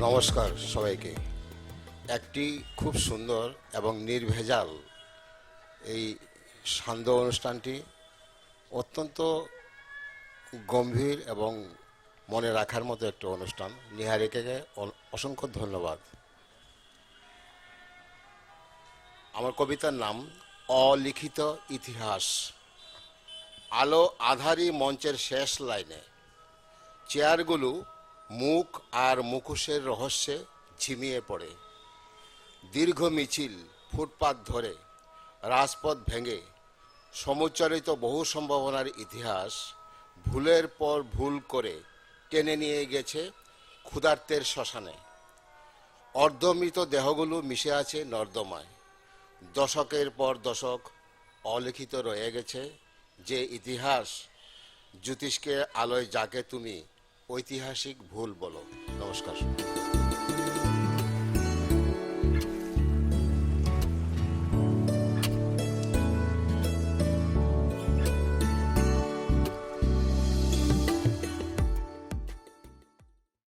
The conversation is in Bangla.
নমস্কার সবাইকে। একটি খুব সুন্দর এবং নির্ভেজাল এই সান্ধ্য অনুষ্ঠানটি অত্যন্ত গম্ভীর এবং মনে রাখার মতো একটা অনুষ্ঠান। নিহারিকে অসংখ্য ধন্যবাদ। আমার কবিতার নাম অলিখিত ইতিহাস। আলো আধারি মঞ্চের শেষ লাইনে চেয়ারগুলো মুখ আর মুখোশের রহস্যে ঝিমিয়ে পড়ে। দীর্ঘ মিছিল, ফুটপাত ধরে, রাজপথ ভেঙে, সমুচ্চারিত বহু সম্ভাবনার ইতিহাস ভুলের পর ভুল করে টেনে নিয়ে গেছে ক্ষুধার্তের শ্মশানে। অর্ধমৃত দেহগুলো মিশে আছে নর্দমায়। দশকের পর দশক অলিখিত রয়ে গেছে যে ইতিহাস জ্যোতিষকে আলোয় যাকে তুমি ঐতিহাসিক ভুল বলো। নমস্কার।